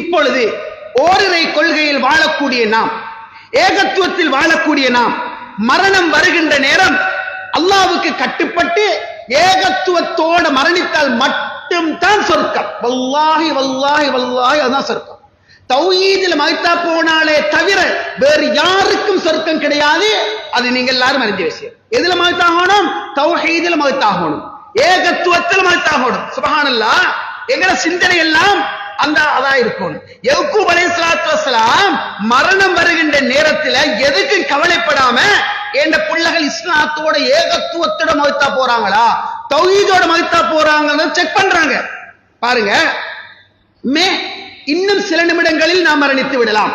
இப்பொழுது ஓரிரை கொள்கையில் வாழக்கூடிய நாம் ஏகத்துவத்தில் வாழக்கூடிய நாம் மரணம் வருகின்ற நேரம் அல்லாவுக்கு கட்டுப்பட்டு ஏகத்துவத்தோட மரணித்தால் மட்டும்தான் சொர்க்கம். வல்லாஹி வல்லாஹி வல்லாஹி அதுதான் சொர்க்கம். தௌஹீதில் மகித்தா போனாலே தவிர வேறு யாருக்கும் சொர்க்கம் கிடையாது. அது நீங்க எல்லாரும் அறிஞ்ச விஷயம். எதுல மகித்தாகணும் தௌஹீதில் மகித்தாகணும் ஏகத்துவத்தில் மகித்தாகணும் சுபஹானல்லா எங்கட சிந்தனை எல்லாம் அந்த அதா இருக்கும் யக்கூப் அலைஹிஸ்ஸலாத்து வஸலாம் மரணம் வருகின்ற நேரத்துல எதுக்கு கவலைப்படாம என் பிள்ளைகள் இஸ்லாத்தோட ஏகத்துவத்தோட மகித்தா போறாங்களா? தௌஹீதோட மகித்தா போறாங்கன்னு செக் பண்றாங்க. பாருங்க. மே இன்னும் சில நிமிடங்களில் நாம் மரணித்து விடலாம்.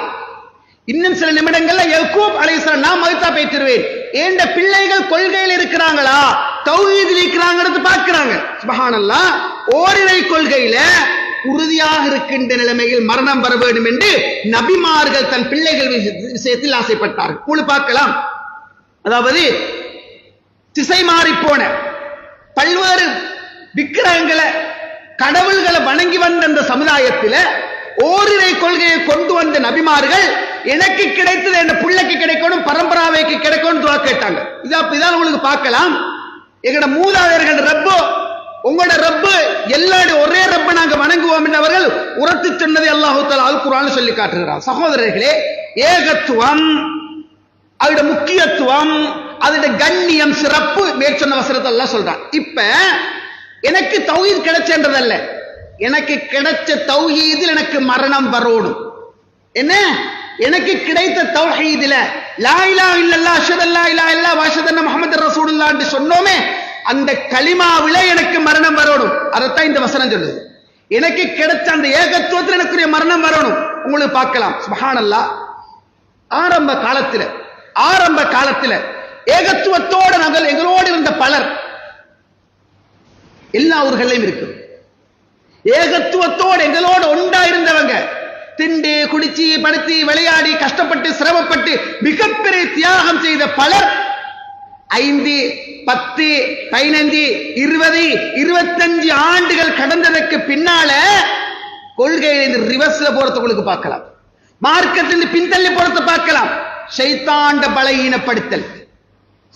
இன்னும் சில நிமிடங்கள்ல யக்கூப் அலைஹிஸ்ஸலாம் நான் மகித்தா பேசிடுவேன் ஏண்ட பிள்ளைகள் கொள்கையில் இருக்கிறாங்களா? தௌஹீதில் இருக்கிறாங்கிறது பார்க்கிறாங்க. சுபஹானல்லாஹ் ஓரிரை கொள்கையில உறுதியாக இருக்கின்ற நிலைமையில் மரணம் வர வேண்டும் என்று நபிமார்கள் தன் பிள்ளைகள் விஷயத்தில் ஆசைப்பட்டார்கள். கூழ் பார்க்கலாம். அதாவது திசை மாறி போன பல்வேறு விக்கிரகங்களை கடவுள்களை வணங்கி வந்த அந்த சமுதாயத்தில் ஓரிரை கொள்கையை கொண்டு வந்த நபிமார்கள் எனக்கு கிடைத்தது என் பிள்ளைக்கு கிடைக்கணும் பரம்பராவைக்கு கிடைக்கணும் துவா கேட்டாங்க. இதா இதான் உங்களுக்கு பார்க்கலாம். எங்கட மூதாதையர்கள் ரப்போ உங்களோட ரப்பு எல்லாரும் ஒரே ரப்ப நாங்க வணங்குவோம் என்றவர்கள் உரத்து சொன்னதை அல்லாஹு தாலா அல் குரான் சொல்லி காட்டுகிறார். சகோதரர்களே ஏகத்துவம் அதோட முக்கியத்துவம் அதோட கண்ணியம் சிறப்பு மேற்சொன்ன வசனத்தை எல்லாம் சொல்றான். இப்ப எனக்கு தௌஹீத் கிடைச்சன்றதல்ல. எனக்கு கிடைச்ச தௌஹீதில் எனக்கு மரணம் வரணும் என்ன? எனக்கு கிடைத்த தௌஹீதில லா இல்லா இல்லல்லா அஷதல்லா அல்லா இல்லா வாஷதன்ன வ அஷ்ஹது முஹம்மது ரசூலுல்லாஹ் என்று சொன்னோமே அந்த களிமாவில எனக்கு மரணம் வரணும். அதைத்தான் இந்த வசனம் சொல்லுது. எனக்கு கிடைச்ச அந்த ஏகத்துவத்தில் எனக்குரிய மரணம் வரணும். உங்களுக்கு பார்க்கலாம். சுபஹானல்லாஹ் ஆரம்ப காலத்துல ஆரம்ப காலத்துல ஏகத்துவத்தோட நாங்கள் எங்களோடு இருந்த பலர் எல்லா ஊர்களையும் இருக்கு ஏகத்துவத்தோடு எங்களோடு ஒன்றா இருந்தவங்க திண்டு குடிச்சு படுத்தி விளையாடி கஷ்டப்பட்டு சிரமப்பட்டு மிகப்பெரிய தியாகம் செய்த பலர் ஐந்து பத்து பதினைந்து இருபது இருபத்தஞ்சு ஆண்டுகள் கடந்ததற்கு பின்னால கொள்கையிலிருந்து ரிவர்ஸ்ல போறத உங்களுக்கு பார்க்கலாம். மார்க்கத்திலிருந்து பின்தள்ளி போறத பார்க்கலாம். சைத்தாண்ட பலகீனப்படுத்தல்.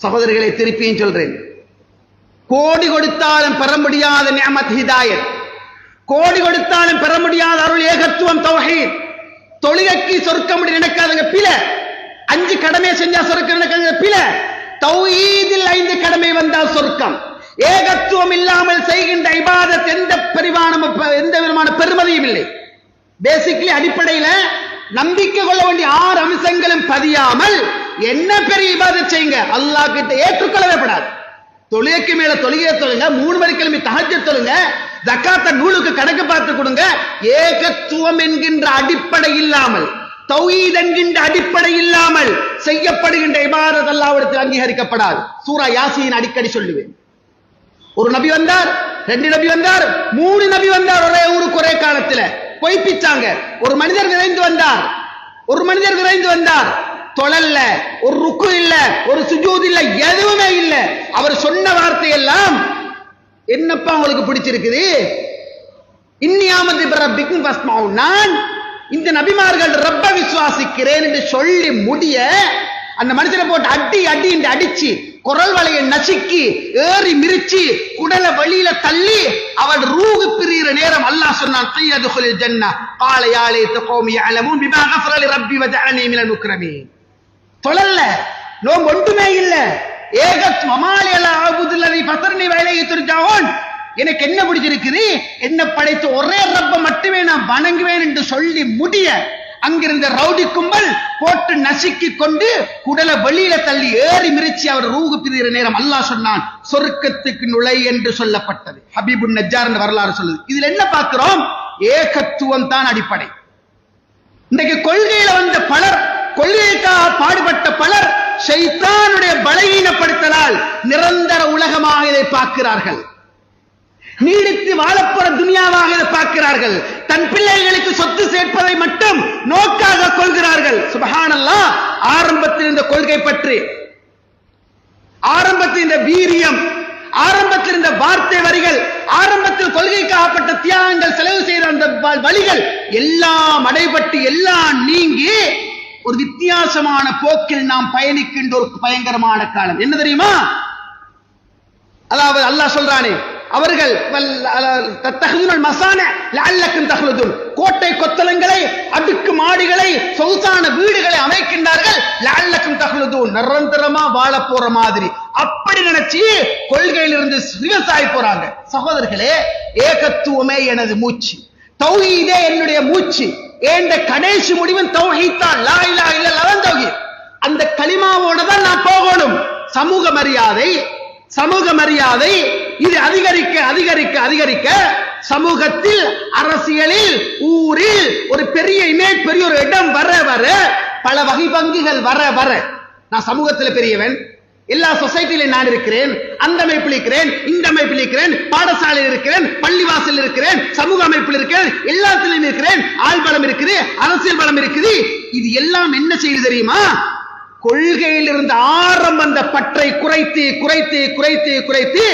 சகோதரர்களை திருப்பியும் சொல்றேன். கோடி கொடுத்தாலும் பெற முடியாத நியமத் ஹிதாயத். கோடி கொடுத்தாலும் பெற முடியாத அருள் ஏகத்துவம் தௌஹீத். தொழுகைக்கு சொர்க்க முடியும் நினைக்காதங்க பில அஞ்சு கடமை செஞ்சா சொர்க்க நினைக்காதங்க பில தௌஹீதில் ஐந்து கடமை வந்தால் சொர்க்கம். ஏகத்துவம் இல்லாமல் செய்கின்ற இபாதத் எந்த பரிமாணம் எந்த விதமான பெருமதியும் இல்லை. பேசிக்கலி அடிப்படையில நம்பிக்கை கொள்ள வேண்டிய ஆறு அம்சங்களும் பதியாமல் என்ன பெரிய இபாதத் செய்யுங்க? அல்லாஹ் கிட்ட ஏற்றுக்கொள்ளவே படாது. தொழுகைக்கு மேல தொழுகையை தொழுங்க மூணு மணி கிளம்பி தகஜ தொழுங்க ஜக்காத்த நூலுக்கு கணக்கு பார்த்து கொடுங்க. ஏகத்துவம் என்கின்ற அடிப்படை இல்லாமல் தௌஹீத் என்கின்ற அடிப்படை இல்லாமல் செய்யப்படுகின்ற இபாதத் அல்லாவிடத்தில் அங்கீகரிக்கப்படாது. சூரா யாசியின் அடிக்கடி சொல்லுவேன். ஒரு நபி வந்தார் ரெண்டு நபி வந்தார் மூணு நபி வந்தார் ஒரே ஊருக்கு ஒரே காலத்துல பொய்ப்பிச்சாங்க ஒரு மனிதர் விரைந்து வந்தார். ஒரு மனிதர் விரைந்து வந்தார். தொழல்ல ஒரு ருக்கு இல்ல ஒரு சுஜூத் இல்ல எதுவுமே இல்ல. அவர் சொன்ன வார்த்தை எல்லாம் என்னப்பா உங்களுக்கு பிடிச்சிருக்குது? இன்னியாமது ரப்பிக்கும் பஸ்மாவு நான் இந்த நபிமார்கள் ரப்ப விசுவாசிக்கிறேன் என்று சொல்லி முடிய அந்த மனுஷனை போட்டு அடி அடி என்று அடிச்சு குரல் வலையை நசுக்கி ஏறி மிரிச்சு குடலை வழியில தள்ளி அவள் ரூகு பிரிகிற நேரம் அல்லாஹ் சொன்னான் கையது சொல்லில் ஜன்னா காலை யாழே அலமும் விமாக ரப்பி வஜானே மில நுக்ரமே தொழல்ல நோம் ஒன்றுமே இல்லை. ஏகத் மமாலியலா ஆபுதுல்லதி பசர்னி வேலையை திருஜாவோன். எனக்கு என்ன பிடிச்சிருக்குது என்ன படைத்த ஒரே ரப்ப மட்டுமே நான் வணங்குவேன் என்று சொல்லி முடிய அங்கிருந்த ரவுடி கும்பல் போட்டு நசுக்கி கொண்டு குடலை வெளியில தள்ளி ஏறி மிரிச்சு அவர் ரூகு பிரிகிற நேரம் அல்லாஹ் சொன்னான் சொர்க்கத்துக்கு நுழை என்று சொல்லப்பட்டது. ஹபீபு நஜ்ஜார் என்ற வரலாறு சொல்லுது. இதுல என்ன பார்க்கிறோம்? ஏகத்துவம் தான் அடிப்படை. இன்றைக்கு கொள்கையில வந்த பலர் கொள்கைக்காக பாடுபட்ட பலர் ஷைத்தானுடைய பலகீனப்படுத்தலால் நிரந்தர உலகமாக இதை பார்க்கிறார்கள். நீடித்து வாழப்போற துனியாவாக பார்க்கிறார்கள். தன் பிள்ளைகளுக்கு சொத்து சேர்ப்பதை மட்டும் நோக்காக கொள்கிறார்கள். சுபஹானல்லா ஆரம்பத்தில் இந்த கொள்கை பற்றி. ஆரம்பத்தில் இந்த வீரியம் ஆரம்பத்தில் இந்த வார்த்தை வரிகள் ஆரம்பத்தில் கொள்கைக்காகப்பட்ட தியாகங்கள் செலவு செய்த அந்த வழிகள் எல்லாம் அடைபட்டு எல்லாம் நீங்கி ஒரு வித்தியாசமான போக்கில் நாம் பயணிக்கின்ற ஒரு பயங்கரமான காலம். என்ன தெரியுமா? அதாவது அல்லாஹ் சொல்றானே அவர்கள் மசான கோட்டை கொத்தலங்களை அடுக்கு மாடிகளை சொகுசான வீடுகளை அமைக்கின்றார்கள். லஅல்லக்கும் தஹ்லுதுன். நிரந்தரமா வாழ போற மாதிரி. அப்படி நினைச்சு கொள்கையிலிருந்து விவசாயி போறாங்க. சகோதரர்களே ஏகத்துவமே எனது மூச்சு. தௌஹீதே என்னுடைய மூச்சு. ஏண்ட கடைசி முடிவும் தௌஹீத்தான் லா இலாஹ இல்லல்லாஹ் தௌஹீத். அந்த களிமாவோட தான் நான் போகணும். சமூக மரியாதை சமூக மரியாதை இது அதிகரிக்க அதிகரிக்க அதிகரிக்க சமூகத்தில் அரசியலில் ஊரில் ஒரு பெரிய இமேஜ் பெரிய ஒரு இடம் வர வர பல வகை பங்குகள் வர வர. நான் சமூகத்தில் பெரியவன். எல்லா சொசைட்டில நான் இருக்கிறேன். அந்த அமைப்பில் இருக்கிறேன் இந்த அமைப்பில் இருக்கிறேன் பாடசாலையில் இருக்கிறேன் பள்ளிவாசல் இருக்கிறேன் சமூக அமைப்பில் இருக்கிறேன் எல்லாத்திலும் இருக்கிறேன். ஆள் பலம் இருக்குது அரசியல் பலம் இருக்குது. இது எல்லாம் என்ன செய்யுது தெரியுமா? கொள்கையிலிருந்து ஆரம்ப அந்த பற்றை குறைத்து குறைத்து குறைத்து குறைத்து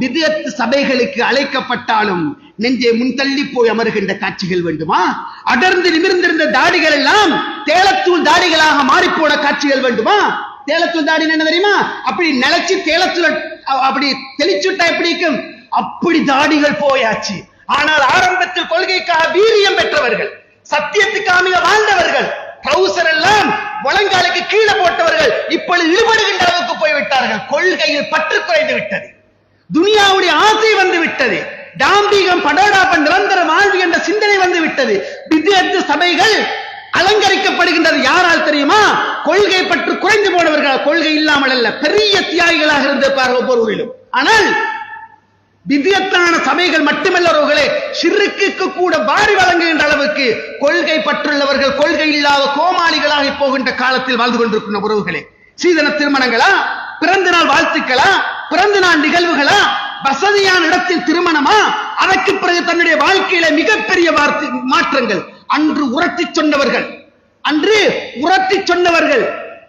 விதத்து சபைகளுக்கு அழைக்கப்பட்டாலும் நெஞ்சே முன்தள்ளி போய் அமர்கின்ற காட்சிகள் வேண்டுமா? அடர்ந்து நிமிர்ந்திருந்த தாடிகள் எல்லாம் தேளத்தூள் தாடிகளாக மாறிப்போன காட்சிகள் வேண்டுமா? தேளத்தூள் தாடி என்ன தெரியுமா? அப்படி நிலைச்சு தேளத்தூள் அப்படி தெளிச்சுட்டா எப்படி இருக்கும்? அப்படி தாடிகள் போயாச்சு. ஆனால் ஆரம்பத்தில் கொள்கைக்காக வீரியம் பெற்றவர்கள் சத்தியத்துக்காக வாழ்ந்தவர்கள் ட்ரௌசர் எல்லாம் முழங்காலுக்கு கீழே போட்டவர்கள் இப்பொழுது இழுபடுகின்ற அளவுக்கு போய்விட்டார்கள். கொள்கையில் பற்று குறைந்து விட்டது. துனியாவுடைய ஆசை வந்து விட்டது. டாம்பீகம் படோடாப்பன் நிரந்தர வாழ்வு என்ற சிந்தனை வந்து விட்டது. வித்தியத்து சபைகள் அலங்கரிக்கப்படுகின்றது. யாரால் தெரியுமா? கொள்கை பற்று குறைந்து போனவர்கள் கொள்கை இல்லாமல் அல்ல பெரிய தியாகிகளாக இருந்திருப்பார்கள் ஒவ்வொருவரிலும் ஆனால் திவ்யத்தான சபைகள் மட்டுமல்ல உறவுகளே சிறுக்குக்கு கூட வாரி வழங்குகின்ற அளவுக்கு கொள்கை பற்றுள்ளவர்கள் கொள்கை இல்லாத கோமாளிகளாக போகின்ற காலத்தில் வாழ்ந்து கொண்டிருக்கின்ற உறவுகளே. சீதன திருமணங்களா? பிறந்த நாள் வாழ்த்துக்களா? பிறந்த நாள் நிகழ்வுகளா? வசதியான இடத்தில் திருமணமா? அதற்கு பிறகு தன்னுடைய வாழ்க்கையில மிகப்பெரிய வார்த்தை மாற்றங்கள். அன்று உரட்டி சொன்னவர்கள். அன்று உரட்டி சொன்னவர்கள்.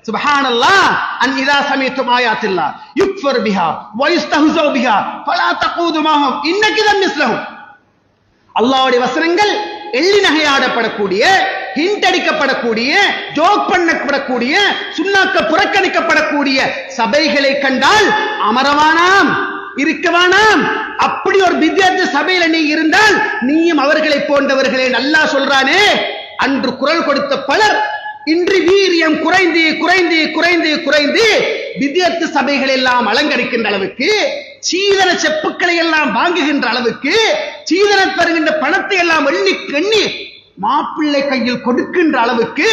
சுபஹானல்லா அன் இதா சமீத்தும் ஆயாத்தில்லா. யுக்ஃபர் பிஹா வயுஸ்தஹுசோ பிஹா பலா தக்கூதுமாகும் அல்லாவுடைய வசனங்கள் எள்ளி நகையாடப்படக்கூடிய ஹிண்ட் அடிக்கப்படக்கூடிய ஜோக் பண்ணப்படக்கூடிய சுண்ணாக்க புறக்கணிக்கப்படக்கூடிய சபைகளை கண்டால் அமரவானாம் இருக்கவானாம். அப்படி ஒரு வித்தியார்த்த சபையில நீ இருந்தால் நீயும் அவர்களை போன்றவர்களே நல்லா சொல்றானே அன்று குரல் கொடுத்த பலர். இன்று வீரியம் குறைந்து குறைந்து குறைந்து குறைந்து வித்தியத்து சபைகள் எல்லாம் அலங்கரிக்கின்ற அளவுக்கு சீதன செப்புக்களை எல்லாம் வாங்குகின்ற அளவுக்கு சீதன தருகின்ற பணத்தை எல்லாம் எண்ணி எண்ணி மாப்பிள்ளை கையில் கொடுக்கின்ற அளவுக்கு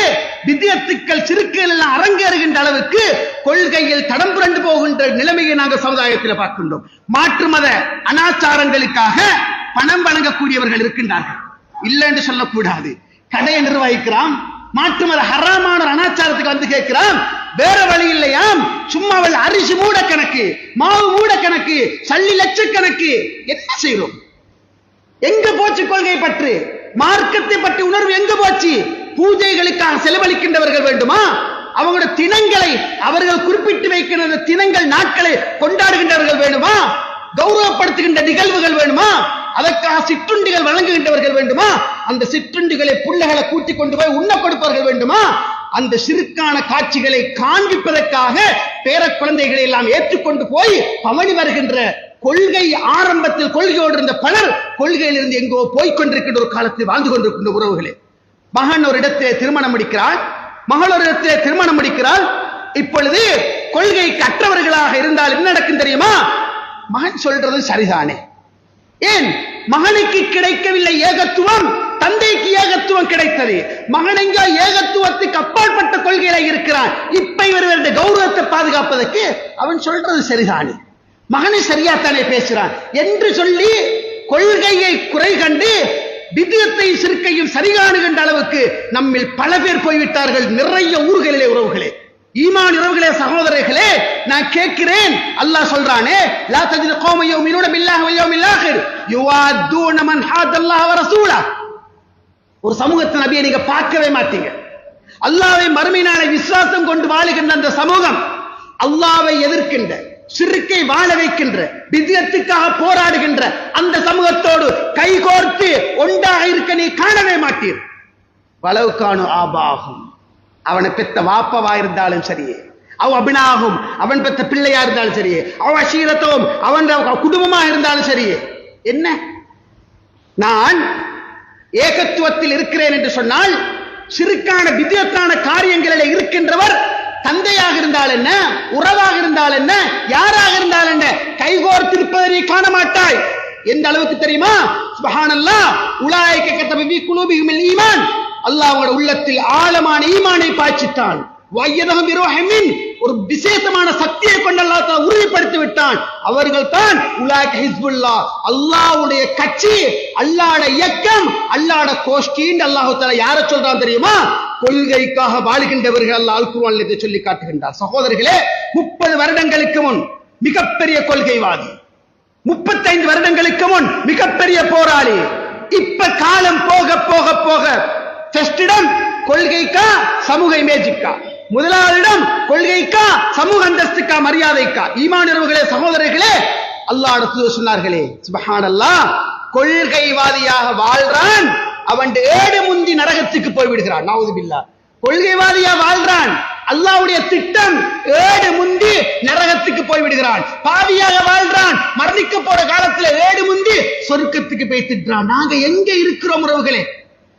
வித்தியத்துக்கள் சிறுக்கள் எல்லாம் அரங்கேறுகின்ற அளவுக்கு கொள்கையில் தடம் புரண்டு போகின்ற நிலைமையை நாங்கள் சமுதாயத்தில் பார்க்கின்றோம். மாற்று மத அனாச்சாரங்களுக்காக பணம் வழங்கக்கூடியவர்கள் இருக்கின்றார்கள். இல்லை என்று சொல்லக்கூடாது. கடையை நிர்வகிக்கிறான் மாற்று மத ஹராமான அனாச்சாரத்துக்கு வந்து கேட்கிறான் வேற வழி இல்லையாம். சும்மா அவள் அரிசி மூட கணக்கு மாவு மூட கணக்கு சல்லி லட்சக்கணக்கு. என்ன செய்யறோம் எங்க போச்சு கொள்கை பற்று? மார்க்கத்தை பற்றி உணர்வு எங்க போச்சு? பூஜைகளுக்காக செலவழிக்கின்றவர்கள் வேண்டுமா? அவங்களோட தினங்களை அவர்கள் குறிப்பிட்டு வைக்கின்ற தினங்கள் நாட்களை கொண்டாடுகின்றவர்கள் வேண்டுமா? கௌரவப்படுத்துகின்ற நிகழ்வுகள் வேண்டுமா? அதற்காக சிற்றுண்டிகள் வழங்குகின்றவர்கள் வேண்டுமா? அந்த சிற்றுண்டிகளை புள்ளைகளை கூட்டிக் கொண்டு போய் உண்ண கொடுப்பவர்கள் வேண்டுமா? அந்த சிறுக்கான காட்சிகளை காண்பிப்பதற்காக பேர குழந்தைகளை எல்லாம் ஏற்றுக்கொண்டு போய் பவனி வருகின்ற கொள்கை ஆரம்பத்தில் கொள்கையோடு இருந்த பலர் கொள்கையிலிருந்து எங்கோ போய்கொண்டிருக்கின்ற ஒரு காலத்தில் வாழ்ந்து கொண்டிருக்கின்ற உறவுகளே. மகன் ஒரு இடத்திலே திருமணம் முடிக்கிறாள் மகள் ஒரு இடத்திலே திருமணம் முடிக்கிறாள் இப்பொழுது கொள்கை கற்றவர்களாக இருந்தால் என்ன நடக்கும் தெரியுமா? மகன் சொல்றது சரிதானே. ஏன்? மகனுக்கு கிடைக்கவில்லை ஏகத்துவம் தந்தைக்கு ஏகத்துவம் கிடைத்தது. மகன் ஏகத்துவத்துக்கு அப்பாற்பட்ட கொள்கையில இருக்கிறான். இப்ப இவர்களுடைய கௌரவத்தை பாதுகாப்பதற்கு அவன் சொல்றது சரிதானே. மகனை சரியாத்தானே பேசுறான் என்று சொல்லி கொள்கையை குறை கண்டு விதியத்தை சிறுக்கையும் சரிகாணுகின்ற அளவுக்கு நம்மில் பல பேர் போய்விட்டார்கள். நிறைய ஊர்களிலே உறவுகளே. ஈமான் உறவுகளே சகோதரர்களே நான் கேட்கிறேன். அல்லாஹ் சொல்றானே லா தஜிது கௌம யௌமினுன பில்லாஹி வல் யௌமில் ஆகிர். யுவாதுன மன் ஹாதல்லாஹ வ ரசூலா. ஒரு சமூகத்தை நபியை நீங்க பார்க்கவே மாட்டீங்க. அல்லாஹ்வை மறுமை விசுவாசம் கொண்டு வாழுகின்ற அந்த சமூகம் அல்லாஹ்வை எதிர்க்கின்ற சிறுக்கை வாழ வைக்கின்ற வித்தியத்துக்காக போராடுகின்ற அந்த சமூகத்தோடு கைகோர்த்து ஒன்றாக இருக்க நீ காணவே மாட்டீர். காணும் ஆபாகும். அவனை பெத்த வாப்பவா இருந்தாலும் சரியே. அவ அபினாகும் அவன் பெத்த பிள்ளையா இருந்தாலும் சரியே. அவ அஷீரத்தவும் அவன் குடும்பமா இருந்தாலும் சரியே. என்ன? நான் ஏகத்துவத்தில் இருக்கிறேன் என்று சொன்னால் சிறுக்கான வித்தியத்தான காரியங்களில் இருக்கின்றவர் தந்தையாக இருந்தால் என்ன? உறவாக இருந்தால் என்ன? யாராக இருந்தால் என்ன? கைகோர்த்திருப்பதை நீ காண மாட்டாய் எந்த அளவுக்கு தெரியுமா? சுபஹானல்லா உலாய்க்க கத்தபி குலூபிகுமில் ஈமான். அல்லாஹ் அவங்களோட உள்ளத்தில் ஆழமான ஈமானை பாய்ச்சித்தான் வையதகம் விரோஹமின் ஒரு விசேஷமான சக்தியை கொண்டு அல்லாஹ் உறுதிப்படுத்தி விட்டான். அவர்கள் தான் உலாக் ஹிஸ்புல்லா அல்லாஹ்வுடைய கட்சி அல்லாட இயக்கம் அல்லாட கோஷ்டின்னு அல்லாஹு தஆலா யாரை சொல்றான் தெரியுமா? கொள்கைக்காக வாழ்கின்றவர்கள் அல்ல அல்குவான் குர்ஆனில் இதை சொல்லி காட்டுகின்றார். சகோதரர்களே முப்பது வருடங்களுக்கு முன் மிகப்பெரிய கொள்கைவாதி முப்பத்தைந்து வருடங்களுக்கு முன் மிகப்பெரிய போராளி இப்ப காலம் போக போக போக டெஸ்டிடம் கொள்கைக்கா சமூக இமேஜுக்கா? முதலாளிடம் கொள்கைக்கா சமூக அந்தஸ்துக்கா மரியாதைக்கா? ஈமானவர்களே சகோதரர்களே அல்லாஹ் அடுத்து சொன்னார்களே சுபஹானல்லாஹ் கொள்கைவாதியாக வாழ்றான் அவன் ஏடு முந்தி நரகத்துக்கு போய் விடுகிறான். நாவுதுபில்லா கொள்கைவாதியா வாழ்றான். அல்லாவுடைய திட்டம் ஏடு முந்தி நரகத்துக்கு போய் விடுகிறான். பாவியாக வாழ்றான். மரணிக்க போற காலத்துல ஏடு முந்தி சொர்க்கத்துக்கு போய் திட்டுறான். நாங்க எங்க இருக்கிறோம் உறவுகளே?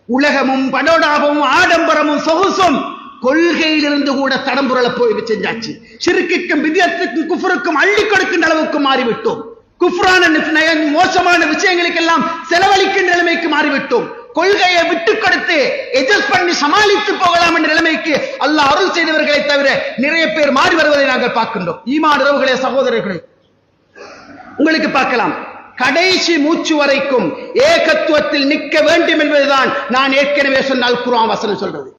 உலகமும் படோடாபமும் ஆடம்பரமும் சொகுசும் கொள்கையிலிருந்து கூட தடம்புரள போய் செஞ்சாச்சு. சிறுக்குக்கும் வித்தியத்துக்கும் குஃபருக்கும் அள்ளி கொடுக்கின்ற அளவுக்கு மாறிவிட்டோம். குஃப்ரான மோசமான விஷயங்களுக்கெல்லாம் செலவழிக்கின்ற நிலைமைக்கு மாறிவிட்டோம். கொள்கையை விட்டு கொடுத்து எஜஸ்ட் பண்ணி சமாளித்து போகலாம் என்ற நிலைமைக்கு அல்லாஹ் அருள் செய்தவர்களை தவிர நிறைய பேர் மாறி வருவதை நாங்கள் பார்க்கின்றோம். ஈமான் உறவுகளே சகோதரர்களே உங்களுக்கு பார்க்கலாம். கடைசி மூச்சு வரைக்கும் ஏகத்துவத்தில் நிற்க வேண்டும் என்பதுதான் நான் ஏற்கனவே சொன்னால் குரான் வசனம் சொல்றது.